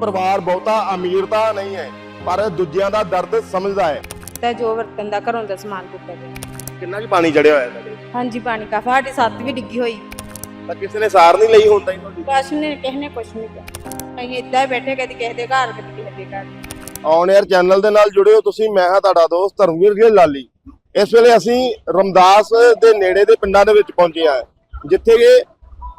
ਪਰਿਵਾਰ ਬਹੁਤਾ ਅਮੀਰ ਤਾਂ ਨਹੀਂ ਹੈ ਪਰ ਦੂਜਿਆਂ ਦਾ ਦਰਦ ਸਮਝਦਾ ਹੈ। ਤਾਂ ਜੋ ਵਰਤਨ ਦਾ ਘਰੋਂ ਦਾ ਸਮਾਨ ਦਿੱਤਾ ਗਿਆ ਕਿੰਨਾ ਕੁ ਪਾਣੀ ਚੜਿਆ ਹੋਇਆ ਤੁਹਾਡੇ? ਹਾਂਜੀ ਪਾਣੀ ਕਾ ਸਾਡੀ ਸੱਤ ਵੀ ਡਿੱਗੀ ਹੋਈ। ਤਾਂ ਕਿਸੇ ਨੇ ਸਾਰ ਨਹੀਂ ਲਈ ਹੁੰਦਾ ਤੁਹਾਡੀ? ਕੁਛ ਨੇ ਕਿਸੇ ਨੇ ਕੁਛ ਨਹੀਂ ਕਿਹਾ। ਅਸੀਂ ਇੱਦਾਂ ਹੀ ਬੈਠੇ ਕਦੀ ਕਿਸੇ ਦੇ ਘਰ ਕਦੀ ਕਿਸੇ ਦੇ ਘਰ। ਔਨ 에ਅਰ ਚੈਨਲ ਦੇ ਨਾਲ ਜੁੜੇ ਹੋ ਤੁਸੀਂ ਮੈਂ ਹਾਂ ਤੁਹਾਡਾ ਦੋਸਤ ਧਰਮਵੀਰ ਜੀ ਲਾਲੀ। ਇਸ ਵੇਲੇ ਅਸੀਂ ਰਮਦਾਸ ਦੇ ਨੇੜੇ ਦੇ ਪਿੰਡਾਂ ਦੇ ਵਿੱਚ ਪਹੁੰਚੇ ਹਾਂ ਜਿੱਥੇ ਕਿ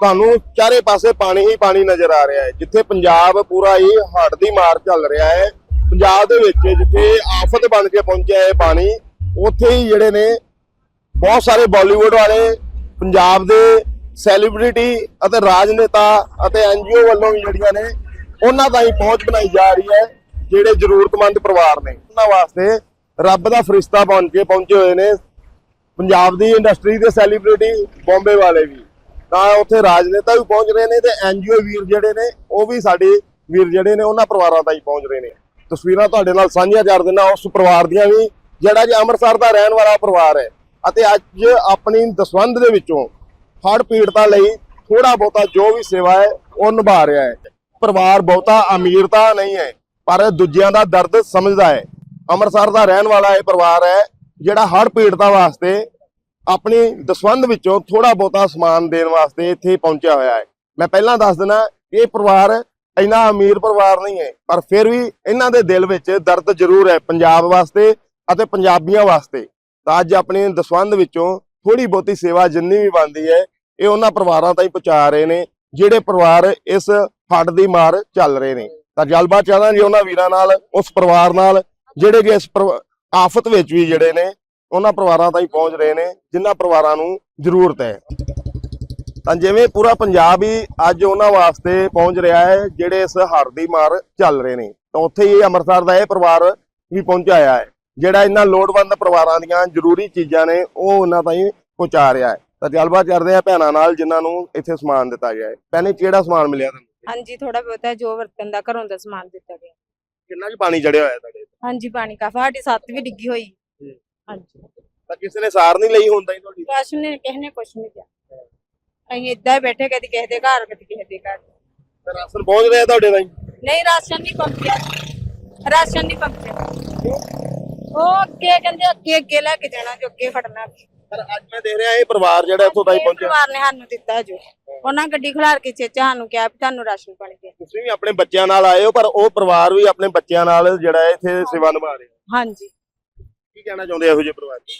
ਤੁਹਾਨੂੰ ਚਾਰੇ ਪਾਸੇ ਪਾਣੀ ਹੀ ਪਾਣੀ ਨਜ਼ਰ ਆ ਰਿਹਾ ਹੈ। ਜਿੱਥੇ ਪੰਜਾਬ ਪੂਰਾ ਹੀ ਹੜ੍ਹ ਦੀ ਮਾਰ ਚੱਲ ਰਿਹਾ ਹੈ। ਪੰਜਾਬ ਦੇ ਵਿੱਚ ਜਿੱਥੇ ਆਫਤ ਬਣ ਕੇ ਪਹੁੰਚਿਆ ਹੈ ਪਾਣੀ, ਉੱਥੇ ਹੀ ਜਿਹੜੇ ਨੇ ਬਹੁਤ ਸਾਰੇ ਬਾਲੀਵੁੱਡ ਵਾਲੇ, ਪੰਜਾਬ ਦੇ ਸੈਲੀਬ੍ਰਿਟੀ ਅਤੇ ਰਾਜਨੇਤਾ ਅਤੇ ਐਨਜੀਓ ਵੱਲੋਂ ਵੀ ਜਿਹੜੀਆਂ ਨੇ, ਉਹਨਾਂ ਤਾਈਂ ਪਹੁੰਚ ਬਣਾਈ ਜਾ ਰਹੀ ਹੈ, ਜਿਹੜੇ ਜ਼ਰੂਰਤਮੰਦ ਪਰਿਵਾਰ ਨੇ। ਉਹਨਾਂ ਵਾਸਤੇ ਰੱਬ ਦਾ ਫਰਿਸ਼ਤਾ ਬਣ ਕੇ ਪਹੁੰਚੇ ਹੋਏ ਨੇ। ਪੰਜਾਬ ਦੀ ਇੰਡਸਟਰੀ ਦੇ ਸੈਲੀਬ੍ਰਿਟੀ, ਬੰਬੇ ਵਾਲੇ ਵੀ। ਤਾਂ ਉੱਥੇ ਰਾਜਨੇਤਾ ਵੀ ਪਹੁੰਚ ਰਹੇ ਨੇ ਤੇ ਐਨਜੀਓ ਵੀਰ ਜਿਹੜੇ ਨੇ, ਉਹ ਵੀ ਸਾਡੇ ਵੀਰ ਜਿਹੜੇ ਨੇ, ਉਹਨਾਂ ਪਰਿਵਾਰਾਂ ਤਾਈਂ ਪਹੁੰਚ ਰਹੇ ਨੇ। ਤਸਵੀਰਾਂ ਤੁਹਾਡੇ ਨਾਲ ਸਾਂਝੀਆਂ ਕਰ ਦਿੰਦਾ ਉਸ ਪਰਿਵਾਰ ਦੀਆਂ ਵੀ, ਜਿਹੜਾ ਜੀ ਅੰਮ੍ਰਿਤਸਰ ਦਾ ਰਹਿਣ ਵਾਲਾ ਪਰਿਵਾਰ ਹੈ। ਅਤੇ ਅੱਜ ਆਪਣੀ ਦਸਵੰਧ ਦੇ ਵਿੱਚੋਂ ਹੜ੍ਹ ਪੀੜਤਾਂ ਲਈ ਥੋੜਾ ਬਹੁਤਾ ਜੋ ਵੀ ਸੇਵਾ ਹੈ, ਉਹ ਨਿਭਾ ਰਿਹਾ ਹੈ। ਪਰਿਵਾਰ ਬਹੁਤਾ ਅਮੀਰ ਤਾਂ ਨਹੀਂ ਹੈ, ਪਰ ਦੂਜਿਆਂ ਦਾ ਦਰਦ ਸਮਝਦਾ ਹੈ। ਅੰਮ੍ਰਿਤਸਰ ਦਾ ਰਹਿਣ ਵਾਲਾ ਇਹ ਪਰਿਵਾਰ ਹੈ, ਜਿਹੜਾ ਹੜ੍ਹ ਪੀੜਤਾਂ ਵਾਸਤੇ ਆਪਣੀ ਦਸਵੰਧ ਵਿੱਚੋਂ ਥੋੜਾ ਬਹੁਤਾ ਸਮਾਨ ਦੇਣ ਵਾਸਤੇ ਇੱਥੇ ਪਹੁੰਚਿਆ ਹੋਇਆ ਹੈ। ਮੈਂ ਪਹਿਲਾਂ ਦੱਸ ਦਿੰਦਾ ਇਹ ਪਰਿਵਾਰ ਇੰਨਾ ਅਮੀਰ ਪਰਿਵਾਰ ਨਹੀਂ ਹੈ, ਪਰ ਫਿਰ ਵੀ ਇਹਨਾਂ ਦੇ ਦਿਲ ਵਿੱਚ ਦਰਦ ਜ਼ਰੂਰ ਹੈ ਪੰਜਾਬ ਵਾਸਤੇ ਅਤੇ ਪੰਜਾਬੀਆਂ ਵਾਸਤੇ। ਤਾਂ ਅੱਜ ਆਪਣੇ ਦਸਵੰਧ ਵਿੱਚੋਂ ਥੋੜੀ ਬਹੁਤੀ ਸੇਵਾ ਜਿੰਨੀ ਵੀ ਬਣਦੀ ਹੈ, ਇਹ ਉਹਨਾਂ ਪਰਿਵਾਰਾਂ ਤਾਈਂ ਪਹੁੰਚਾ ਰਹੇ ਨੇ, ਜਿਹੜੇ ਪਰਿਵਾਰ ਇਸ ਹੜ੍ਹ ਦੀ ਮਾਰ ਚੱਲ ਰਹੇ ਨੇ। ਤਾਂ ਗੱਲਬਾਤ ਚਾਹਾਂਗੇ ਉਹਨਾਂ ਵੀਰਾਂ ਨਾਲ, ਉਸ ਪਰਿਵਾਰ ਨਾਲ, ਜਿਹੜੇ ਕਿ ਇਸ ਪਰਿਵਾ- ਆਫਤ ਵਿੱਚ ਵੀ ਜਿਹੜੇ ਨੇ ਉਹਨਾਂ ਪਰਿਵਾਰਾਂ ਤਾਈਂ ਪਹੁੰਚ ਰਹੇ ਨੇ ਜਿਨ੍ਹਾਂ ਪਰਿਵਾਰਾਂ ਨੂੰ ਜ਼ਰੂਰਤ ਹੈ। ਤਾਂ ਜਿਵੇਂ ਪੂਰਾ ਪੰਜਾਬ ਹੀ ਅੱਜ ਉਹਨਾਂ ਵਾਸਤੇ ਪਹੁੰਚ ਰਿਹਾ ਹੈ ਜਿਹੜੇ ਇਸ ਹੜ੍ਹ ਦੀ ਮਾਰ ਚੱਲ ਰਹੇ ਨੇ। ਤਾਂ ਉੱਥੇ ਹੀ ਅੰਮ੍ਰਿਤਸਰ ਦਾ ਇਹ ਪਰਿਵਾਰ ਵੀ ਪਹੁੰਚਿਆ ਹੈ ਜਿਹੜਾ ਇਹਨਾਂ ਲੋੜਵੰਦ ਪਰਿਵਾਰਾਂ ਦੀਆਂ ਜ਼ਰੂਰੀ ਚੀਜ਼ਾਂ ਨੇ ਉਹ ਉਹਨਾਂ ਤਾਈਂ ਪਹੁੰਚਾ ਰਿਹਾ ਹੈ। ਤਾਂ ਗੱਲਬਾਤ ਕਰਦੇ ਆ ਭੈਣਾਂ ਨਾਲ ਜਿਨ੍ਹਾਂ ਨੂੰ ਇੱਥੇ ਸਮਾਨ ਦਿੱਤਾ ਗਿਆ ਹੈ। ਭੈਣੇ ਕਿਹੜਾ ਸਮਾਨ ਮਿਲਿਆ ਤੁਹਾਨੂੰ? ਹਾਂਜੀ ਥੋੜਾ ਬਹੁਤਾ ਜੋ ਵਰਤਨ ਦਾ ਘਰੋਂ ਦਾ ਸਮਾਨ ਦਿੱਤਾ ਗਿਆ। ਕਿੰਨਾ ਕੁ ਪਾਣੀ ਚੜਿਆ ਹੋਇਆ ਤੁਹਾਡੇ ਹਾਂਜੀ ਪਾਣੀ ਕਾ ਸਾਡੀ ਸੱਤ ਵੀ ਡਿੱਗੀ ਹੋਈ। ਹਾਂਜੀ। ਤਾਂ ਕਿਸੇ ਨੇ ਸਾਰ ਨਹੀਂ ਲਈ ਹੁੰਦਾ ਤੁਹਾਡੀ? ਕੁਛ ਨੇ ਕਿਸੇ ਨੇ ਕੁਛ ਨਹੀਂ ਕਿਹਾ। ਅਸੀਂ ਇੱਦਾਂ ਹੀ ਬੈਠੇ ਕਦੀ ਕਿਸੇ ਦੇ ਘਰ ਕਦੀ ਕਿਸੇ ਦੇ ਘਰ। ਤਾਂ ਰਾਸ਼ਨ ਪਹੁੰਚ ਰਿਹਾ ਤੁਹਾਡੇ ਤਾਈਂ ਨਹੀਂ ਰਾਸ਼ਨ ਨਹੀਂ ਪਹੁੰਚਿਆ। ਰਾਸ਼ਨ ਨਹੀਂ ਪਹੁੰਚਿਆ। ਉਹ ਅੱਗੇ ਕਹਿੰਦੇ ਅੱਗੇ ਅੱਗੇ ਲੈ ਕੇ ਜਾਣਾ ਜੋ ਅੱਗੇ ਖੜਨਾ ਪਰ ਅੱਜ ਮੈਂ ਦੇਖ ਰਿਹਾ ਇਹ ਪਰਿਵਾਰ ਜਿਹੜਾ ਇੱਥੋਂ ਤਾਈਂ ਇਹ ਪਹੁੰਚਿਆ। ਪਰਿਵਾਰ ਨੇ ਸਾਨੂੰ ਦਿੱਤਾ ਜੋ। ਉਹਨਾਂ ਗੱਡੀ ਖਿਲਾਰ ਕੇ ਚੇਚਾ ਸਾਨੂੰ ਕਿਹਾ ਵੀ ਤੁਹਾਨੂੰ ਰਾਸ਼ਨ ਬਣ ਗਿਆ। ਤੁਸੀਂ ਵੀ ਆਪਣੇ ਬੱਚਿਆਂ ਨਾਲ ਆਏ ਹੋ ਪਰ ਉਹ ਪਰਿਵਾਰ ਵੀ ਆਪਣੇ ਬੱਚਿਆਂ ਨਾਲ ਜਿਹੜਾ ਇੱਥੇ ਸੇਵਾ ਨਿਭਾ ਰਿਹਾ ਹਾਂਜੀ। ਕੀ ਕਹਿਣਾ ਚਾਹੁੰਦੇ ਇਹੋ ਜਿਹੇ ਪਰਿਵਾਰ ਨੂੰ?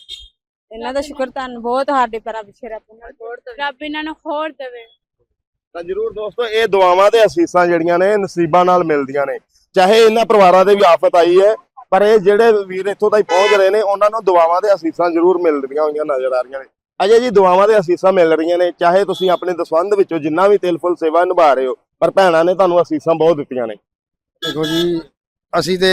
ਇਹਨਾਂ ਦਾ ਸ਼ੁਕਰ ਤੁਹਾਨੂੰ ਬਹੁਤ ਸਾਡੇ ਪੈਰਾਂ ਪਿੱਛੇ ਰੱਬ ਨਾਲ ਹੋਰ ਦੇਵੇ। ਰੱਬ ਇਹਨਾਂ ਨੂੰ ਹੋਰ ਦੇਵੇ। ਤਾਂ ਜਰੂਰ ਦੋਸਤੋ ਇਹ ਦੁਆਵਾਂ ਤੇ ਅਸੀਸਾਂ ਜਿਹੜੀਆਂ ਨੇ ਨਸੀਬਾਂ ਨਾਲ ਮਿਲਦੀਆਂ ਨੇ। ਚਾਹੇ ਇਹਨਾਂ ਪਰਿਵਾਰਾਂ ਦੇ ਵੀ ਆਫਤ ਆਈ ਹੈ ਪਰ ਇਹ ਜਿਹੜੇ ਵੀਰ ਇੱਥੋਂ ਤਾਈਂ ਪਹੁੰਚ ਰਹੇ ਨੇ ਉਹਨਾਂ ਨੂੰ ਦੁਆਵਾਂ ਤੇ ਅਸੀਸਾਂ ਜ਼ਰੂਰ ਮਿਲ ਰਹੀਆਂ ਹੋਈਆਂ ਨਜ਼ਰ ਆ ਰਹੀਆਂ ਨੇ। ਅਜੇ ਜੀ ਦੁਆਵਾਂ ਤੇ ਅਸੀਸਾਂ ਮਿਲ ਰਹੀਆਂ ਨੇ ਚਾਹੇ ਤੁਸੀਂ ਆਪਣੇ ਦਸਵੰਧ ਵਿੱਚੋਂ ਜਿੰਨਾ ਵੀ ਤਿਲ ਫੁੱਲ ਸੇਵਾ ਨਿਭਾ ਰਹੇ ਹੋ ਪਰ ਭੈਣਾਂ ਨੇ ਤੁਹਾਨੂੰ ਅਸੀਸਾਂ ਬਹੁਤ ਦਿੱਤੀਆਂ ਨੇ। ਦੇਖੋ ਜੀ ਅਸੀਂ ਤੇ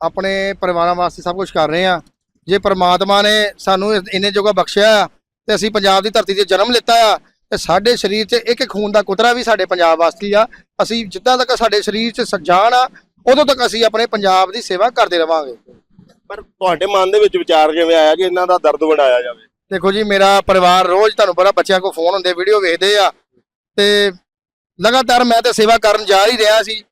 ਆਪਣੇ ਪਰਿਵਾਰਾਂ ਵਾਸਤੇ ਸਭ ਕੁਝ ਕਰ ਰਹੇ ਆ ਜੇ ਪ੍ਰਮਾਤਮਾ ਨੇ ਸਾਨੂੰ ਇੰਨੇ ਜੋਗਾ ਬਖਸ਼ਿਆ ਤੇ ਅਸੀਂ ਪੰਜਾਬ ਦੀ ਧਰਤੀ ਤੇ ਜਨਮ ਲਿੱਤਾ ਆ ਤੇ ਸਾਡੇ ਸਰੀਰ 'ਚ ਇੱਕ ਇੱਕ ਖੂਨ ਦਾ ਕੁਤਰਾ ਵੀ ਸਾਡੇ ਪੰਜਾਬ ਵਾਸਤੇ ਆ। ਅਸੀਂ ਜਿੱਦਾਂ ਤੱਕ ਸਾਡੇ ਸਰੀਰ 'ਚ ਸ- ਜਾਨ ਆ ਉਦੋਂ ਤੱਕ ਅਸੀਂ ਆਪਣੇ ਪੰਜਾਬ ਦੀ ਸੇਵਾ ਕਰਦੇ ਰਵਾਂਗੇ। ਪਰ ਤੁਹਾਡੇ ਮਨ ਦੇ ਵਿੱਚ ਵਿਚਾਰ ਕਿਵੇਂ ਆਇਆ ਕਿ ਇਹਨਾਂ ਦਾ ਦਰਦ ਵੰਡਾਇਆ ਜਾਵੇ? ਦੇਖੋ ਜੀ ਮੇਰਾ ਪਰਿਵਾਰ ਰੋਜ਼ ਤੁਹਾਨੂੰ ਪਤਾ ਬੱਚਿਆਂ ਕੋਲ ਫੋਨ ਹੁੰਦੇ ਵੀਡੀਓ ਵੇਖਦੇ ਆ ਤੇ ਲਗਾਤਾਰ ਮੈਂ ਤੇ ਸੇਵਾ ਕਰਨ ਜਾ ਹੀ ਰਿਹਾ ਸੀ।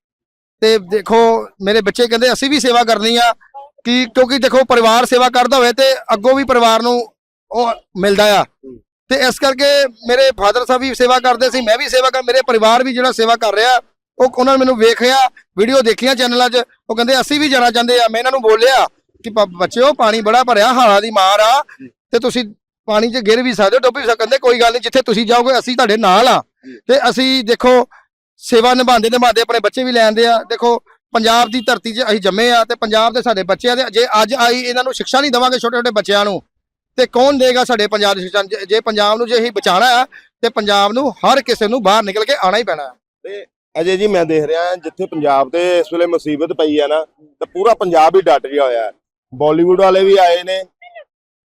ਤੇ ਦੇਖੋ ਮੇਰੇ ਬੱਚੇ ਕਹਿੰਦੇ ਅਸੀਂ ਵੀ ਸੇਵਾ ਕਰਨੀ ਆ ਕਿ ਕਿਉਂਕਿ ਦੇਖੋ ਪਰਿਵਾਰ ਸੇਵਾ ਕਰਦਾ ਹੋਵੇ ਤੇ ਅੱਗੋਂ ਵੀ ਪਰਿਵਾਰ ਨੂੰ ਉਹ ਮਿਲਦਾ ਆ। ਤੇ ਇਸ ਕਰਕੇ ਮੇਰੇ ਫਾਦਰ ਸਾਹਿਬ ਵੀ ਸੇਵਾ ਕਰਦੇ ਸੀ ਮੈਂ ਵੀ ਸੇਵਾ ਕਰ ਮੇਰੇ ਪਰਿਵਾਰ ਵੀ ਜਿਹੜਾ ਸੇਵਾ ਕਰ ਰਿਹਾ ਉਹ ਉਹਨਾਂ ਨੇ ਮੈਨੂੰ ਵੇਖਿਆ ਵੀਡੀਓ ਦੇਖੀਆਂ ਚੈਨਲਾਂ 'ਚ ਉਹ ਕਹਿੰਦੇ ਅਸੀਂ ਵੀ ਜਾਣਾ ਚਾਹੁੰਦੇ ਆ। ਮੈਂ ਇਹਨਾਂ ਨੂੰ ਬੋਲਿਆ ਕਿ ਬੱਚਿਓ ਪਾਣੀ ਬੜਾ ਭਰਿਆ ਹਾਲਾਂ ਦੀ ਮਾਰ ਆ ਤੇ ਤੁਸੀਂ ਪਾਣੀ 'ਚ ਗਿਰ ਵੀ ਸਕਦੇ ਹੋ ਡੁੱਬ ਵੀ ਸਕਦੇ ਕੋਈ ਗੱਲ ਨਹੀਂ ਜਿੱਥੇ ਤੁਸੀਂ ਜਾਓਗੇ ਅਸੀਂ ਤੁਹਾਡੇ ਨਾਲ ਆ। ਤੇ ਅਸੀਂ ਦੇਖੋ ਸੇਵਾ ਨਿਭਾਉਂਦੇ ਨਿਭਾਉਂਦੇ ਆਪਣੇ ਬੱਚੇ ਵੀ ਲੈਂਦੇ ਆ। ਦੇਖੋ ਪੰਜਾਬ ਦੀ ਧਰਤੀ 'ਚ ਅਸੀਂ ਜੰਮੇ ਆ ਤੇ ਪੰਜਾਬ ਦੇ ਸਾਡੇ ਬੱਚੇ ਆ ਜੇ ਅੱਜ ਆਈ ਇਹਨਾਂ ਨੂੰ ਸਿੱਖਿਆ ਨਹੀਂ ਦੇਵਾਂਗੇ ਛੋਟੇ ਛੋਟੇ ਬੱਚਿਆਂ ਨੂੰ, ਤੇ ਕੌਣ ਦੇਗਾ ਸਾਡੇ ਪੰਜਾਬ ਦੀ ਸਿੱਖਿਆ? ਜੇ- ਜੇ ਪੰਜਾਬ ਨੂੰ ਜੇ ਅਸੀਂ ਬਚਾਉਣਾ ਆ, ਤੇ ਪੰਜਾਬ ਨੂੰ ਹਰ ਕਿਸੇ ਨੂੰ ਬਾਹਰ ਨਿਕਲ ਕੇ ਆਣਾ ਹੀ ਪੈਣਾ। ਹੈ। ਅਜੇ ਜੀ ਮੈਂ ਦੇਖ ਰਿਹਾ ਜਿੱਥੇ ਪੰਜਾਬ ਤੇ ਇਸ ਵੇਲੇ ਮੁਸੀਬਤ ਪਈ ਹੈ ਨਾ, ਤੇ ਪੂਰਾ ਪੰਜਾਬ ਹੀ ਡਟ ਗਿਆ ਹੋਇਆ। ਹੈ ਬਾਲੀਵੁੱਡ ਵਾਲੇ ਵੀ ਆਏ ਨੇ,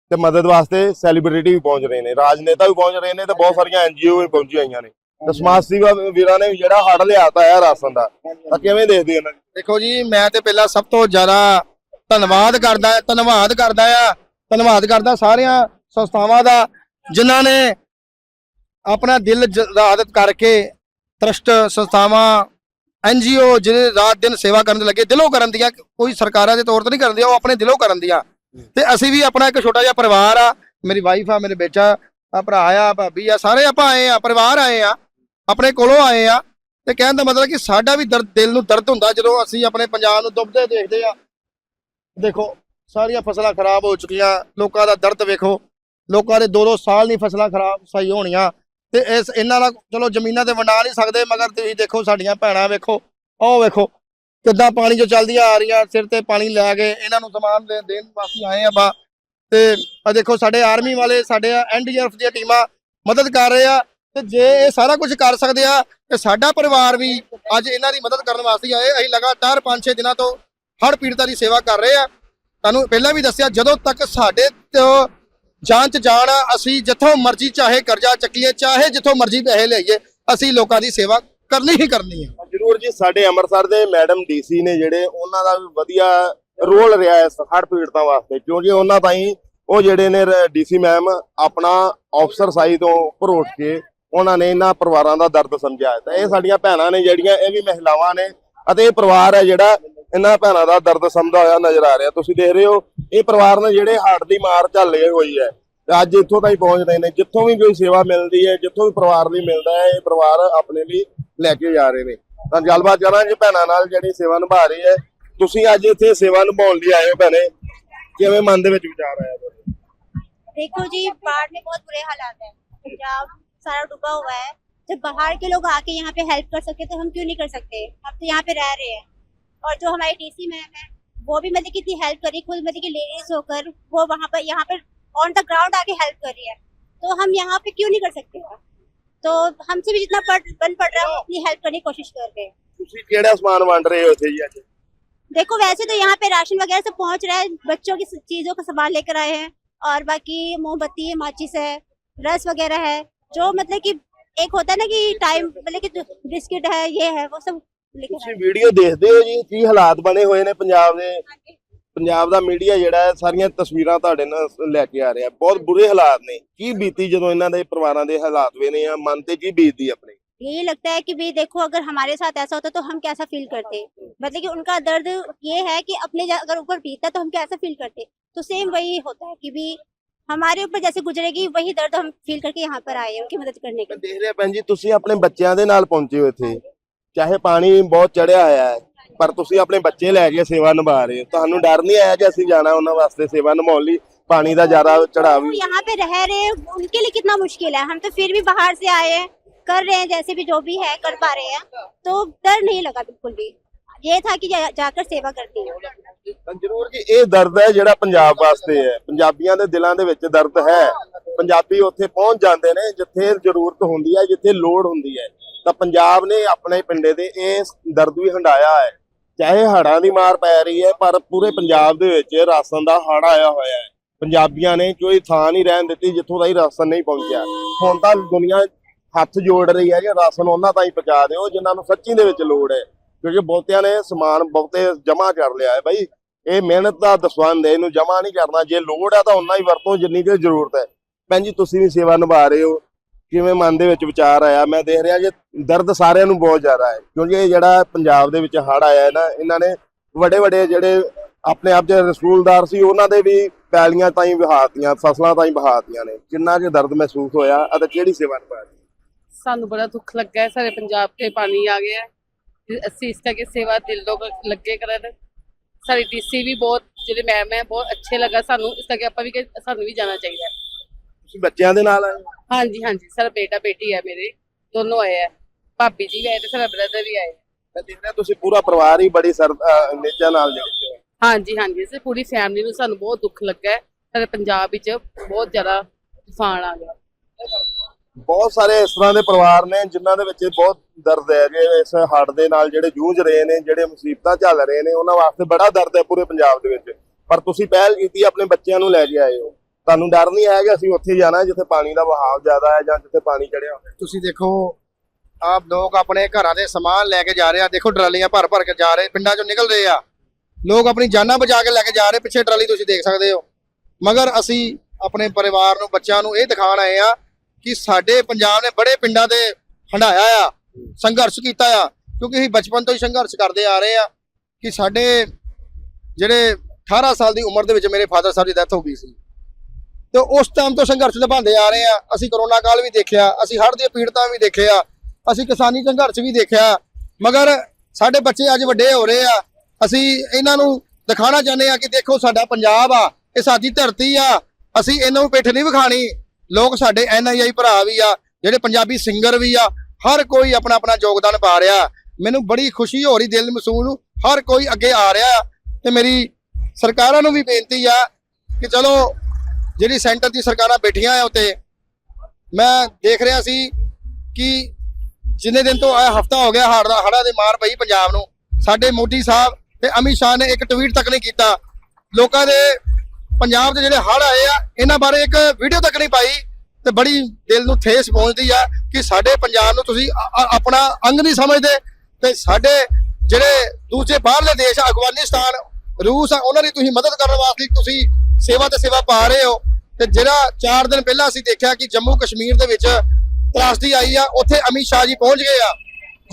ਤੇ ਮਦਦ ਵਾਸਤੇ ਸੈਲੀਬ੍ਰਿਟੀ ਵੀ ਪਹੁੰਚ ਰਹੇ ਨੇ, ਰਾਜਨੇਤਾ ਵੀ ਪਹੁੰਚ ਰਹੇ ਨੇ, ਤੇ ਬਹੁਤ ਸਾਰੀਆਂ ਐਨਜੀਓ ਵੀ ਪਹੁੰਚੀਆਂ ਹੋਈਆਂ ਨੇ। ਤੇ ਸਮਾਜ ਸੇਵਾ ਵੀਰਾਂ ਨੇ ਜਿਹੜਾ ਹੜ ਲਿਆਤਾ ਹੈ ਰਾਸ਼ਨ ਦਾ। ਤਾਂ ਕਿਵੇਂ ਦੇਖਦੇ ਇਹਨਾਂ ਦੇਖੋ ਜੀ, ਮੈਂ ਤੇ ਪਹਿਲਾਂ ਸਭ ਤੋਂ ਜ਼ਿਆਦਾ ਧੰਨਵਾਦ ਕਰਦਾ ਧੰਨਵਾਦ ਕਰਦਾ ਆ, ਧੰਨਵਾਦ ਕਰਦਾ ਸਾਰੀਆਂ ਸੰਸਥਾਵਾਂ ਦਾ, ਜਿਨ੍ਹਾਂ ਨੇ ਆਪਣਾ ਦਿਲ ਆਦਤ ਕਰਕੇ ਟਰਸਟ ਸੰਸਥਾਵਾਂ ਐਨਜੀਓ ਜਿਹੜੇ ਰਾਤ ਦਿਨ ਸੇਵਾ ਕਰਨ ਦੇ ਲੱਗੇ, ਦਿਲੋਂ ਕਰਨ ਦੀਆਂ, ਕੋਈ ਸਰਕਾਰਾਂ ਦੇ ਤੌਰ ਤੇ ਨਹੀਂ ਕਰਨ ਦੀਆਂ, ਉਹ ਆਪਣੇ ਦਿਲੋਂ ਕਰਨ ਦੀਆਂ। ਤੇ ਅਸੀਂ ਵੀ ਆਪਣਾ ਇੱਕ ਛੋਟਾ ਜਿਹਾ ਪਰਿਵਾਰ ਆ, ਮੇਰੀ ਵਾਈਫ ਆ, ਮੇਰੇ ਬੇਟਾ, ਆ ਭਰਾ ਆ, ਭਾਬੀ ਆ, ਸਾਰੇ ਆਪਾਂ ਆਏ ਆ, ਪਰਿਵਾਰ ਆਏ ਆ। ਆਪਣੇ ਕੋਲੋਂ ਆਏ ਆ ਤੇ ਕਹਿਣ ਦਾ ਮਤਲਬ ਕਿ ਸਾਡਾ ਵੀ ਦਰਦ ਦਿਲ ਨੂੰ ਦਰਦ ਹੁੰਦਾ ਜਦੋਂ ਅਸੀਂ ਆਪਣੇ ਪੰਜਾਬ ਨੂੰ ਦੁੱਬਦੇ ਦੇਖਦੇ ਆ। ਦੇਖੋ, ਸਾਰੀਆਂ ਫਸਲਾਂ ਖਰਾਬ ਹੋ ਚੁੱਕੀਆਂ, ਲੋਕਾਂ ਦਾ ਦਰਦ ਵੇਖੋ, ਲੋਕਾਂ ਦੇ ਦੋ ਦੋ ਸਾਲ ਨਹੀਂ ਫਸਲਾਂ ਖਰਾਬ ਸਹੀ ਹੋਣੀਆਂ ਤੇ ਇਸ ਇਹਨਾਂ ਦਾ ਚਲੋ ਜ਼ਮੀਨਾਂ ਤੇ ਵੰਡਾ ਨਹੀਂ ਸਕਦੇ, ਮਗਰ ਤੁਸੀਂ ਦੇਖੋ ਸਾਡੀਆਂ ਭੈਣਾਂ ਵੇਖੋ ਉਹ ਵੇਖੋ, ਕਿੱਦਾਂ ਪਾਣੀ ਜੋ ਚੱਲਦੀਆਂ ਆ ਰਹੀਆਂ, ਸਿਰ ਤੇ ਪਾਣੀ ਲੈ ਕੇ ਇਹਨਾਂ ਨੂੰ ਸਮਾਨ ਦੇਣ ਵਾਸਤੇ ਆਏ ਆਪਾਂ ਤੇ ਆ ਦੇਖੋ ਸਾਡੇ ਆਰਮੀ ਵਾਲੇ, ਸਾਡੇ ਐਨਡੀਆਰਐਫ ਦੀਆਂ ਟੀਮਾਂ ਮਦਦ ਕਰ ਰਹੇ ਆ। ਤੇ ਜੇ ਇਹ ਸਾਰਾ ਕੁਝ ਕਰ ਸਕਦੇ ਆ, ਤੇ ਸਾਡਾ ਪਰਿਵਾਰ ਵੀ ਅੱਜ ਇਹਨਾਂ ਦੀ ਮਦਦ ਕਰਨ ਵਾਸਤੇ ਆਏ। ਅਸੀਂ ਲਗਾਤਾਰ 5-6 ਦਿਨਾਂ ਤੋਂ ਹੜ੍ਹ ਪੀੜਤਾਂ ਦੀ ਸੇਵਾ ਕਰ ਰਹੇ ਆ। ਤੁਹਾਨੂੰ ਪਹਿਲਾਂ ਵੀ ਦੱਸਿਆ, ਜਦੋਂ ਤੱਕ ਸਾਡੇ ਜਾਨ ਚ ਜਾਨ ਅਸੀਂ ਜਿੱਥੋਂ ਮਰਜ਼ੀ ਚਾਹੇ ਕਰਜ਼ਾ ਚੱਕੀਏ, ਚਾਹੇ ਜਿੱਥੋਂ ਮਰਜ਼ੀ ਪੈਸੇ ਲਈਏ, ਅਸੀਂ ਲੋਕਾਂ ਦੀ ਸੇਵਾ ਕਰਨੀ ਹੀ ਕਰਨੀ ਹੈ, ਜਰੂਰ ਜੀ, ਸਾਡੇ ਅੰਮ੍ਰਿਤਸਰ ਦੇ ਮੈਡਮ ਡੀਸੀ ਨੇ ਜਿਹੜੇ, ਉਹਨਾਂ ਦਾ ਵੀ ਵਧੀਆ ਰੋਲ ਰਿਹਾ ਹੈ ਹੜ੍ਹ ਪੀੜਤਾਂ ਵਾਸਤੇ। ਕਿਉਂਕਿ ਉਹਨਾਂ ਤਾਈਂ ਉਹ ਜਿਹੜੇ ਨੇ ਡੀਸੀ ਮੈਮ ਆਪਣਾ ਅਫਸਰ ਸਾਈ ਤੋਂ ਉੱਪਰ ਕੇ ਉਹਨਾਂ ਨੇ ਇਹਨਾਂ ਪਰਿਵਾਰਾਂ ਦਾ ਦਰਦ ਸਮਝਿਆ ਤਾਂ ਇਹ ਸਾਡੀਆਂ ਭੈਣਾਂ ਨੇ ਜਿਹੜੀਆਂ, ਇਹ ਵੀ ਮਹਿਲਾਵਾਂ ਨੇ ਅਤੇ ਇਹ ਪਰਿਵਾਰ ਹੈ ਜਿਹੜਾ ਇਹਨਾਂ ਭੈਣਾਂ ਦਾ ਦਰਦ ਸਮਝਦਾ ਹੋਇਆ ਨਜ਼ਰ ਆ ਰਿਹਾ। ਤੁਸੀਂ ਦੇਖ ਰਹੇ ਹੋ, ਇਹ ਪਰਿਵਾਰ ਨੇ ਜਿਹੜੇ ਹਾਰਟ ਦੀ ਮਾਰ ਝੱਲੇ ਹੋਈ ਹੈ। ਅੱਜ ਇੱਥੋਂ ਤਾਈਂ ਪਹੁੰਚ ਨੇ, ਜਿੱਥੋਂ ਵੀ ਕੋਈ ਸੇਵਾ ਮਿਲਦੀ ਹੈ, ਜਿੱਥੋਂ ਵੀ ਪਰਿਵਾਰ ਲਈ ਮਿਲਦਾ ਹੈ, ਇਹ ਪਰਿਵਾਰ ਆਪਣੇ ਲਈ ਲੈ ਕੇ ਜਾ ਰਹੇ ਨੇ। ਤਾਂ ਗੱਲਬਾਤ ਕਰਾਂਗੇ ਭੈਣਾਂ ਨਾਲ ਜਿਹੜੀ ਸੇਵਾ ਨਿਭਾ ਰਹੀ ਹੈ। ਤੁਸੀਂ ਅੱਜ ਇੱਥੇ ਸੇਵਾ ਨਿਭਾਉਣ ਲਈ ਆਏ ਹੋ ਭੈਣੇ। ਕਿਵੇਂ ਮਨ ਦੇ ਵਿੱਚ ਵਿਚਾਰ ਆਇਆ ਦੇਖੋ ਜੀ ਬਾੜ ਨੇ ਬਹੁਤ ਬੁਰੇ ਹਾਲਾਤ ਹੈ। ਪੰਜਾਬ सारा डूबा हुआ है। जब बाहर के लोग आके यहाँ पे हेल्प कर सकते तो हम क्यों नहीं कर सकते? हम तो यहाँ पे रह रहे हैं। और जो हमारे डीसी मैम है वो भी मतलब कितनी हेल्प करी खुद मतलब की लेडीज़ होकर वो वहाँ पर यहाँ पर ऑन द ग्राउंड आके हेल्प कर रही है। तो हम यहाँ पे क्यों नहीं कर सकते तो हमसे भी जितना बन पड़ रहा है उतनी हेल्प करने की कोशिश कर रहे हैं। देखो वैसे तो यहाँ पे राशन वगैरह सब पहुँच रहा है बच्चों की चीज़ों का सामान लेकर आए हैं और बाकी मोमबत्ती है माचिस है रस वगैरह है जो मतलब कि एक होता है ना कि टाइम मतलब कि जो बिस्किट है ये है वो सब लेकर ਤੁਸੀਂ आए ਵੀਡੀਓ ਦੇਖਦੇ ਹੋ ਜੀ ਕੀ ਹਾਲਾਤ ਬਣੇ ਹੋਏ ਨੇ ਪੰਜਾਬ ਦੇ हैं। ਪੰਜਾਬ ਦਾ ਮੀਡੀਆ ਜਿਹੜਾ ਹੈ ਸਾਰੀਆਂ ਤਸਵੀਰਾਂ ਤੁਹਾਡੇ ਨਾਲ ਲੈ ਕੇ ਆ ਰਿਹਾ ਬਹੁਤ ਬੁਰੇ ਹਾਲਾਤ ਨੇ ਕੀ ਬੀਤੀ ਜਦੋਂ ਇਹਨਾਂ ਦੇ ਪਰਿਵਾਰਾਂ ਦੇ ਹਾਲਾਤ ਵੇ ਨੇ ਆ ਮਨ ਤੇ ਕੀ ਬੀਤਦੀ ਆਪਣੇ यही लगता है कि भाई देखो अगर हमारे साथ ऐसा होता तो हम कैसा फील करते मतलब कि उनका दर्द ये है कि अपने जा- अगर ऊपर बीतता तो हम कैसा फील करते तो सेम वही होता है कि भी हमारे ऊपर जैसे गुजरेगी वही दर्द हम फील करके यहाँ पर आए हैं उनकी मदद करने के ਮੈਂ लिए ਦੇਖ ਰਿਹਾ ਭੈਣ ਜੀ ਤੁਸੀਂ ਆਪਣੇ ਬੱਚਿਆਂ ਦੇ ਨਾਲ ਪਹੁੰਚੇ ਹੋ ਇੱਥੇ ਚਾਹੇ ਪਾਣੀ ਬਹੁਤ ਚੜਿਆ ਹੋਇਆ ਹੈ ਪਰ ਤੁਸੀਂ ਆਪਣੇ ਬੱਚੇ ਲੈ ਕੇ ਸੇਵਾ ਨਿਭਾ ਰਹੇ ਹੋ ਤੁਹਾਨੂੰ ਡਰ ਨਹੀਂ ਆਇਆ ਕਿ ਅਸੀਂ ਜਾਣਾ ਉਹਨਾਂ ਵਾਸਤੇ ਸੇਵਾ ਨਿਭਾਉਣ ਲਈ ਪਾਣੀ ਦਾ ਜ਼ਿਆਦਾ ਚੜਾਵ वो यहाँ पे रह रहे हैं उनके लिए कितना मुश्किल है हम तो फिर भी बाहर से आए हैं कर रहे हैं जैसे भी जो भी है कर पा रहे हैं तो डर नहीं लगा बिल्कुल भी ये था कि जा, जाकर सेवा करती है ਤਾਂ ਜ਼ਰੂਰ ਜੀ ਇਹ ਦਰਦ ਹੈ ਜਿਹੜਾ ਪੰਜਾਬ ਵਾਸਤੇ ਹੈ ਪੰਜਾਬੀਆਂ ਦੇ ਦਿਲਾਂ ਦੇ ਵਿੱਚ ਦਰਦ ਹੈ ਪੰਜਾਬੀ ਉੱਥੇ ਪਹੁੰਚ ਜਾਂਦੇ ਨੇ ਜਿੱਥੇ ਜ਼ਰੂਰਤ ਹੁੰਦੀ ਹੈ ਜਿੱਥੇ ਲੋੜ ਹੁੰਦੀ ਹੈ ਤਾਂ ਪੰਜਾਬ ਨੇ ਆਪਣੇ ਪਿੰਡੇ ਦੇ ਇਸ ਦਰਦ ਵੀ ਹੰਡਾਇਆ ਹੈ ਚਾਹੇ ਹੜ੍ਹਾਂ ਦੀ ਮਾਰ ਪੈ ਰਹੀ ਹੈ ਪਰ ਪੂਰੇ ਪੰਜਾਬ ਦੇ ਵਿੱਚ ਰਾਸ਼ਨ ਦਾ ਹੜ੍ਹ ਆਇਆ ਹੋਇਆ ਹੈ ਪੰਜਾਬੀਆਂ ਨੇ ਕੋਈ ਥਾਂ ਨਹੀਂ ਰਹਿਣ ਦਿੱਤੀ ਜਿੱਥੋਂ ਦਾ ਹੀ ਰਾਸ਼ਨ ਨਹੀਂ ਪਹੁੰਚਿਆ ਹੁਣ ਤਾਂ ਦੁਨੀਆ ਹੱਥ ਜੋੜ ਰਹੀ ਹੈ ਕਿ ਰਾਸ਼ਨ ਉਹਨਾਂ ਤਾਈਂ ਪਹੁੰਚਾ ਦਿਓ ਜਿਨ੍ਹਾਂ ਨੂੰ ਸੱਚੀ ਦੇ ਵਿੱਚ ਲੋੜ ਹੈ ਕਿਉਂਕਿ ਬਹੁਤਿਆਂ ਨੇ ਸਮਾਨ ਬਹੁਤੇ ਜਮਾ ਕਰ ਲਿਆ ਹੈ ਬਾਈ। ਇਹ ਮਿਹਨਤ ਦਾ ਦਸਵੰਦ ਹੈ, ਇਹਨੂੰ ਜਮ੍ਹਾਂ ਨਹੀਂ ਕਰਨਾ। ਜੇ ਲੋੜ ਹੈ ਤਾਂ ਉਨਾ ਹੀ ਵਰਤੋ, ਜਿੰਨੀ ਕਿ ਜ਼ਰੂਰਤ ਹੈ। ਭੈਣ ਜੀ, ਤੁਸੀਂ ਵੀ ਸੇਵਾ ਨਿਭਾ ਰਹੇ ਹੋ। ਕਿਵੇਂ ਮਨ ਦੇ ਵਿੱਚ ਵਿਚਾਰ ਆਇਆ? ਮੈਂ ਦੇਖ ਰਿਹਾ ਕਿ ਦਰਦ ਸਾਰਿਆਂ ਨੂੰ ਬਹੁਤ ਜ਼ਿਆਦਾ ਹੈ। ਕਿਉਂਕਿ ਇਹ ਜਿਹੜਾ ਪੰਜਾਬ ਦੇ ਵਿੱਚ ਹੜ੍ਹ ਆਇਆ ਨਾ, ਇਹਨਾਂ ਨੇ ਵੱਡੇ ਵੱਡੇ ਜਿਹੜੇ ਆਪਣੇ ਆਪ ਦੇ ਰਸੂਲਦਾਰ ਸੀ, ਉਹਨਾਂ ਦੇ ਵੀ ਪੈਲੀਆਂ ਤਾਈਂ ਵਹਾਤੀਆਂ, ਫਸਲਾਂ ਤਾਈਂ ਵਹਾਤੀਆਂ ਨੇ। ਕਿੰਨਾ ਕੁ ਦਰਦ ਮਹਿਸੂਸ ਹੋਇਆ ਅਤੇ ਕਿਹੜੀ ਸੇਵਾ ਨਿਭਾਈ ਸਾਨੂੰ ਬੜਾ ਦੁੱਖ ਲੱਗਾ ਹੈ, ਸਾਡੇ ਪੰਜਾਬ ਤੇ ਪਾਣੀ ਆ ਗਿਆ ਹੈ। ਅਸੀਂ ਇਸ ਕਰਕੇ ਸੇਵਾ ਦਿਲ ਤੋਂ ਲੱਗੇ ਕਰਨ। ਸਾਡੀ ਡੀਸੀ ਵੀ ਬਹੁਤ ਜਿਹੜੇ ਮੈਮ ਹੈ ਬਹੁਤ ਅੱਛੇ ਲੱਗਾ ਸਾਨੂੰ ਇਸ ਕਰਕੇ ਆਪਾਂ ਵੀ ਕਿ ਸਾਨੂੰ ਵੀ ਜਾਣਾ ਚਾਹੀਦਾ ਹੈ। ਤੁਸੀਂ ਬੱਚਿਆਂ ਦੇ ਨਾਲ ਆਏ ਹੋ? ਹਾਂਜੀ ਹਾਂਜੀ ਸਾਡਾ ਬੇਟਾ ਬੇਟੀ ਹੈ ਮੇਰੇ ਦੋਨੋਂ ਆਏ ਹੈ। ਭਾਬੀ ਜੀ ਵੀ ਆਏ ਤੇ ਸਾਡਾ ਬ੍ਰਦਰ ਵੀ ਆਏ। ਮੈਂ ਦੇਖ ਰਿਹਾ ਤੁਸੀਂ ਪੂਰਾ ਪਰਿਵਾਰ ਹੀ ਬੜੀ ਸਰ ਅਹ ਨਾਲ ਹੋ ਹਾਂਜੀ ਹਾਂਜੀ ਅਸੀਂ ਪੂਰੀ ਫੈਮਿਲੀ ਨੂੰ ਸਾਨੂੰ ਬਹੁਤ ਦੁੱਖ ਲੱਗਾ ਹੈ। ਸਾਡੇ ਪੰਜਾਬ ਵਿੱਚ ਬਹੁਤ ਜ਼ਿਆਦਾ ਤੂਫਾਨ ਆ ਗਿਆ। ਬਹੁਤ ਸਾਰੇ ਇਸ ਤਰ੍ਹਾਂ ਦੇ ਪਰਿਵਾਰ ਨੇ ਜਿਨ੍ਹਾਂ ਦੇ ਵਿੱਚ ਬਹੁਤ ਦਰਦ ਹੈ ਜੇ ਇਸ ਹੜ੍ਹ ਦੇ ਨਾਲ ਜਿਹੜੇ ਜੂਝ ਰਹੇ ਨੇ, ਜਿਹੜੇ ਮੁਸੀਬਤਾਂ ਝੱਲ ਰਹੇ ਨੇ, ਉਹਨਾਂ ਵਾਸਤੇ ਬੜਾ ਦਰਦ ਹੈ ਪੂਰੇ ਪੰਜਾਬ ਦੇ ਵਿੱਚ। ਪਰ ਤੁਸੀਂ ਪਹਿਲ ਕੀਤੀ ਆਪਣੇ ਬੱਚਿਆਂ ਨੂੰ ਲੈ ਕੇ ਆਏ ਹੋ। ਤੁਹਾਨੂੰ ਡਰ ਨਹੀਂ ਆਇਆ ਕਿ ਅਸੀਂ ਉੱਥੇ ਜਾਣਾ ਜਿੱਥੇ ਪਾਣੀ ਦਾ ਵਹਾਅ ਜ਼ਿਆਦਾ ਹੈ ਜਾਂ ਜਿੱਥੇ ਪਾਣੀ ਚੜਿਆ ਹੋਵੇ? ਤੁਸੀਂ ਦੇਖੋ, ਆਪ ਲੋਕ ਆਪਣੇ ਘਰਾਂ ਦੇ ਸਮਾਨ ਲੈ ਕੇ ਜਾ ਰਹੇ ਆ। ਦੇਖੋ, ਟਰਾਲੀਆਂ ਭਰ ਭਰ ਕੇ ਜਾ ਰਹੇ, ਪਿੰਡਾਂ ਚੋਂ ਨਿਕਲ ਰਹੇ ਆ। ਲੋਕ ਆਪਣੀ ਜਾਨਾਂ ਬਚਾ ਕੇ ਲੈ ਕੇ ਜਾ ਰਹੇ, ਪਿੱਛੇ ਟਰਾਲੀ ਤੁਸੀਂ ਦੇਖ ਸਕਦੇ ਹੋ। ਮਗਰ ਅਸੀਂ ਆਪਣੇ ਪਰਿਵਾਰ ਨੂੰ, ਬੱਚਿਆਂ ਨੂੰ ਇਹ ਦਿਖਾਉਣ ਆਏ ਆ ਕਿ ਸਾਡੇ ਪੰਜਾਬ ਨੇ ਬੜੇ ਪਿੰਡਾਂ ਦੇ ਹੰਡਾਇਆ ਆ, ਸੰਘਰਸ਼ ਕੀਤਾ ਆ, ਕਿਉਂਕਿ ਅਸੀਂ ਬਚਪਨ ਤੋਂ ਹੀ ਸੰਘਰਸ਼ ਕਰਦੇ ਆ ਰਹੇ ਆ ਕਿ ਸਾਡੇ ਜਿਹੜੇ 18 ਸਾਲ ਦੀ ਉਮਰ ਦੇ ਵਿੱਚ ਮੇਰੇ ਫਾਦਰ ਸਾਹਿਬ ਦੀ ਡੈਥ ਹੋ ਗਈ ਸੀ। ਤੇ ਉਸ ਟਾਈਮ ਤੋਂ ਸੰਘਰਸ਼ ਨਿਭਾਉਂਦੇ ਆ ਰਹੇ ਆ। ਅਸੀਂ ਕਰੋਨਾ ਕਾਲ ਵੀ ਦੇਖਿਆ, ਅਸੀਂ ਹੜ੍ਹ ਦੀਆਂ ਪੀੜਤਾਂ ਵੀ ਦੇਖਿਆ, ਅਸੀਂ ਕਿਸਾਨੀ ਸੰਘਰਸ਼ ਵੀ ਦੇਖਿਆ। ਮਗਰ ਸਾਡੇ ਬੱਚੇ ਅੱਜ ਵੱਡੇ ਹੋ ਰਹੇ ਆ। ਅਸੀਂ ਇਹਨਾਂ ਨੂੰ ਦਿਖਾਣਾ ਚਾਹੁੰਦੇ ਆ ਕਿ ਦੇਖੋ ਸਾਡਾ ਪੰਜਾਬ ਆ, ਇਹ ਸਾਡੀ ਧਰਤੀ ਆ, ਅਸੀਂ ਇਹਨਾਂ ਨੂੰ ਪਿੱਠ ਨਹੀਂ ਵਿਖਾਣੀ ਲੋਕ ਸਾਡੇ ਐਨਆਈਆਈ ਭਰਾ ਵੀ ਆ, ਜਿਹੜੇ ਪੰਜਾਬੀ ਸਿੰਗਰ ਵੀ ਆ, ਹਰ ਕੋਈ ਆਪਣਾ ਆਪਣਾ ਯੋਗਦਾਨ ਪਾ ਰਿਹਾ। ਮੈਨੂੰ ਬੜੀ ਖੁਸ਼ੀ ਹੋ ਰਹੀ ਦਿਲ ਮਹਿਸੂਸ ਹਰ ਕੋਈ ਅੱਗੇ ਆ ਰਿਹਾ ਤੇ ਮੇਰੀ ਸਰਕਾਰਾਂ ਨੂੰ ਵੀ ਬੇਨਤੀ ਆ ਕਿ ਚਲੋ ਜਿਹੜੀ ਸੈਂਟਰ ਦੀ ਸਰਕਾਰਾਂ ਬੈਠੀਆਂ ਆ ਉੱਤੇ, ਮੈਂ ਦੇਖ ਰਿਹਾ ਸੀ ਕਿ ਜਿੰਨੇ ਦਿਨ ਤੋਂ ਆਇਆ ਹਫਤਾ ਹੋ ਗਿਆ ਹੜ੍ਹ ਦਾ, ਹੜ੍ਹਾਂ ਦੇ ਮਾਰ ਪਈ ਪੰਜਾਬ ਨੂੰ। ਸਾਡੇ ਮੋਦੀ ਸਾਹਿਬ ਤੇ ਅਮਿਤ ਸ਼ਾਹ ਨੇ ਇੱਕ ਟਵੀਟ ਤੱਕ ਨਹੀਂ ਕੀਤਾ। ਲੋਕਾਂ ਦੇ ਪੰਜਾਬ ਦੇ ਜਿਹੜੇ ਹੜ੍ਹ ਆਏ ਆ ਇਹਨਾਂ ਬਾਰੇ ਇੱਕ ਵੀਡੀਓ ਤੱਕ ਨਹੀਂ ਪਾਈ ਤੇ ਬੜੀ ਦਿਲ ਨੂੰ ਠੇਸ ਪਹੁੰਚਦੀ ਆ ਕਿ ਸਾਡੇ ਪੰਜਾਬ ਨੂੰ ਤੁਸੀਂ ਆਪਣਾ ਅੰਗ ਨਹੀਂ ਸਮਝਦੇ ਤੇ ਸਾਡੇ ਜਿਹੜੇ ਦੂਜੇ ਬਾਹਰਲੇ ਦੇਸ਼ ਆ, ਅਫਗਾਨਿਸਤਾਨ ਰੂਸ ਆ ਉਹਨਾਂ ਦੀ ਤੁਸੀਂ ਮਦਦ ਕਰਨ ਵਾਸਤੇ ਤੁਸੀਂ ਸੇਵਾ ਤੇ ਸੇਵਾ ਪਾ ਰਹੇ ਹੋ। ਤੇ ਜਿਹੜਾ 4 ਦਿਨ ਪਹਿਲਾਂ ਅਸੀਂ ਦੇਖਿਆ ਕਿ ਜੰਮੂ ਕਸ਼ਮੀਰ ਦੇ ਵਿੱਚ ਤਰਾਸਦੀ ਆਈ ਆ ਉੱਥੇ ਅਮਿਤ ਸ਼ਾਹ ਜੀ ਪਹੁੰਚ ਗਏ ਆ।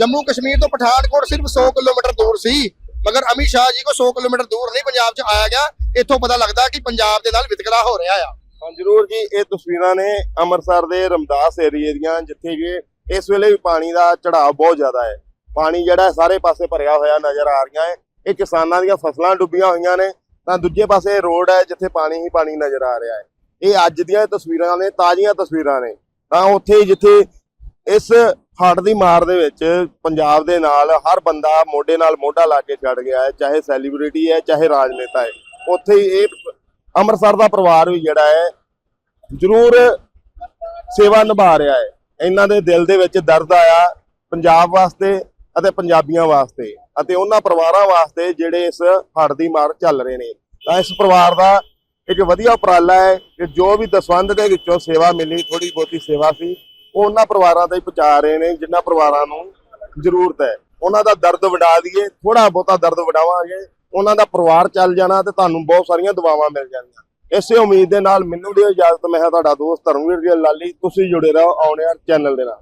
ਜੰਮੂ ਕਸ਼ਮੀਰ ਤੋਂ ਪਠਾਨਕੋਟ ਸਿਰਫ 100 ਕਿਲੋਮੀਟਰ ਦੂਰ ਸੀ। ਮਗਰ ਅਮਿਤ ਸ਼ਾਹ ਜੀ ਕੋ 100 ਕਿਲੋਮੀਟਰ ਦੂਰ ਨਹੀਂ ਪੰਜਾਬ 'ਚ ਆਇਆ ਗਿਆ, ਇੱਥੋਂ ਪਤਾ ਲੱਗਦਾ ਕਿ ਪੰਜਾਬ ਦੇ ਨਾਲ ਵਿਤਕਰਾ ਹੋ ਰਿਹਾ ਆ। ਹਾਂ, ਜਰੂਰ ਜੀ, ਇਹ ਤਸਵੀਰਾਂ ਨੇ ਅੰਮ੍ਰਿਤਸਰ ਦੇ ਰਮਦਾਸ ਏਰੀਏ ਦੀਆਂ, ਜਿੱਥੇ ਕਿ ਇਸ ਵੇਲੇ ਵੀ ਪਾਣੀ ਦਾ ਚੜਾਅ ਬਹੁਤ ਜ਼ਿਆਦਾ ਹੈ। ਪਾਣੀ ਜਿਹੜਾ ਸਾਰੇ ਪਾਸੇ ਭਰਿਆ ਹੋਇਆ ਨਜ਼ਰ ਆ ਰਹੀਆਂ ਹੈ। ਇਹ ਕਿਸਾਨਾਂ ਦੀਆਂ ਫਸਲਾਂ ਡੁੱਬੀਆਂ ਹੋਈਆਂ ਨੇ। ਤਾਂ ਦੂਜੇ ਪਾਸੇ ਰੋਡ ਹੈ, ਜਿੱਥੇ ਪਾਣੀ ਹੀ ਪਾਣੀ ਨਜ਼ਰ ਆ ਰਿਹਾ ਹੈ। ਇਹ ਅੱਜ ਦੀਆਂ ਤਸਵੀਰਾਂ ਨੇ, ਤਾਜ਼ੀਆਂ ਤਸਵੀਰਾਂ ਨੇ। ਤਾਂ ਉੱਥੇ ਹੀ ਜਿੱਥੇ ਇਸ ਹੜ ਦੀ ਮਾਰ ਦੇ ਵਿੱਚ ਪੰਜਾਬ ਦੇ ਨਾਲ ਹਰ ਬੰਦਾ ਮੋਢੇ ਨਾਲ ਮੋਢਾ ਲਾ ਕੇ ਛੱਡ ਗਿਆ ਹੈ, ਚਾਹੇ ਸੈਲੀਬ੍ਰਿਟੀ ਹੈ, ਚਾਹੇ ਰਾਜਨੇਤਾ ਹੈ। ਉੱਥੇ ਹੀ ਇਹ ਅੰਮ੍ਰਿਤਸਰ ਦਾ ਪਰਿਵਾਰ ਵੀ ਜਿਹੜਾ ਹੈ, ਜ਼ਰੂਰ ਸੇਵਾ ਨਿਭਾ ਰਿਹਾ ਹੈ। ਇਹਨਾਂ ਦੇ ਦਿਲ ਦੇ ਵਿੱਚ ਦਰਦ ਆਇਆ ਪੰਜਾਬ ਵਾਸਤੇ ਅਤੇ ਪੰਜਾਬੀਆਂ ਵਾਸਤੇ ਅਤੇ ਉਹਨਾਂ ਪਰਿਵਾਰਾਂ ਵਾਸਤੇ ਜਿਹੜੇ ਇਸ ਹੜ੍ਹ ਦੀ ਮਾਰ ਚੱਲ ਰਹੇ ਨੇ। ਤਾਂ ਇਸ ਪਰਿਵਾਰ ਦਾ ਇੱਕ ਵਧੀਆ ਉਪਰਾਲਾ ਹੈ ਕਿ ਜੋ ਵੀ ਦਸਵੰਧ ਦੇ ਵਿੱਚੋਂ ਸੇਵਾ ਮਿਲੀ ਥੋੜੀ ਬਹੁਤੀ ਸੇਵਾ ਸੀ ਉਹ ਉਹਨਾਂ ਪਰਿਵਾਰਾਂ ਤੇ ਪਹੁੰਚਾ ਰਹੇ ਨੇ, ਜਿਨ੍ਹਾਂ ਪਰਿਵਾਰਾਂ ਨੂੰ ਜ਼ਰੂਰਤ ਹੈ। ਉਹਨਾਂ ਦਾ ਦਰਦ ਵਡਾ ਦਈਏ ਥੋੜਾ ਬਹੁਤਾ ਦਰਦ ਵਡਾਵਾਂਗੇ ਉਹਨਾਂ ਦਾ ਪਰਿਵਾਰ ਚੱਲ ਜਾਣਾ ਤੇ ਤੁਹਾਨੂੰ ਬਹੁਤ ਸਾਰੀਆਂ ਦੁਆਵਾਂ ਮਿਲ ਜਾਣਗੀਆਂ। ਇਸੇ ਉਮੀਦ ਦੇ ਨਾਲ ਮੈਨੂੰ ਦਿਓ ਇਜਾਜ਼ਤ, ਮੈਂ ਹਾਂ ਤੁਹਾਡਾ ਦੋਸਤ ਧਰਮਵੀਰ ਜੀ ਲਾਲੀ, ਤੁਸੀਂ ਜੁੜੇ ਰਹੋ ਆਉਣ ਵਾਲੇ ਚੈਨਲ ਦੇ ਨਾਲ।